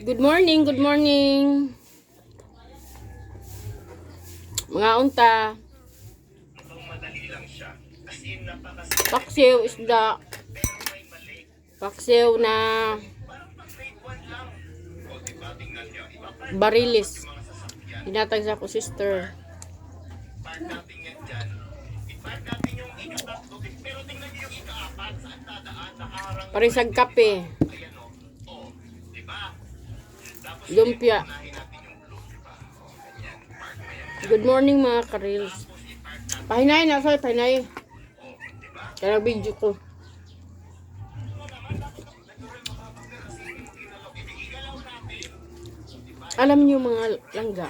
Good morning, good morning. Mga unta. Paksiw isda. Paksiw na barilis. Hinatag sa ako sister. Parisag kape. Lumpia. Good morning mga karils. Pahinay na sa pahinay. Kaya video ko. Alam niyo mga langga.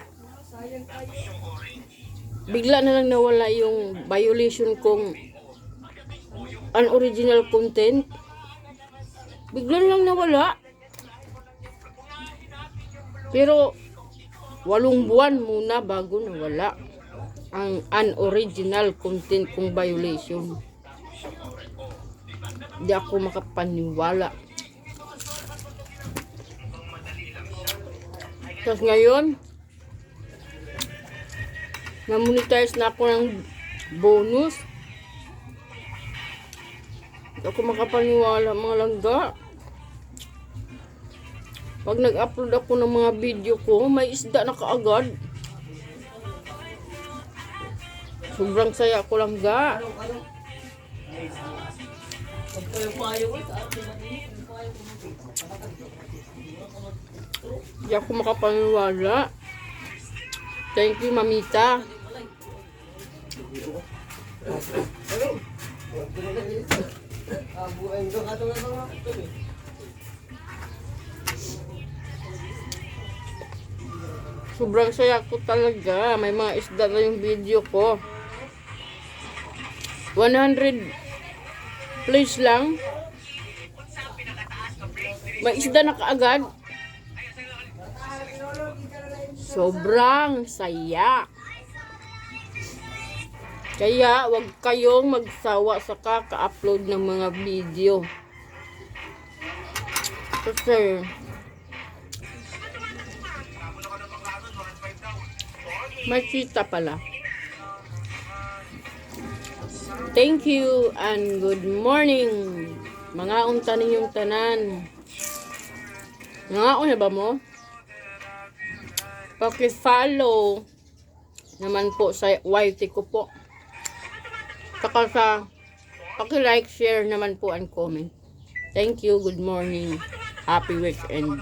Bigla na lang nawala yung violation kong unoriginal content. Bigla na lang nawala. Pero walong buwan muna bago nawala ang unoriginal content kong violation. Hindi ako makapaniwala. Tapos ngayon, na-monetize na ako ng bonus. Hindi ako makapaniwala mga langga. Pag nag-upload ako ng mga video ko, may isda na kaagad. Sobrang saya ko lang ga. Hindi ako makapaniwala. Thank you, Mamita. Sobrang saya ko talaga. May mga isda na yung video ko. 100 please lang. May isda na kaagad. Sobrang saya. Kaya wag kayong magsawa sa kaka-upload ng mga video. Kasi may kita pala. Thank you and good morning. Mga unta ninyong tanan. Una ba mo? Paki-follow naman po sa YT ko po. Saka sa paki-like, share naman po and comment. Thank you. Good morning. Happy weekend.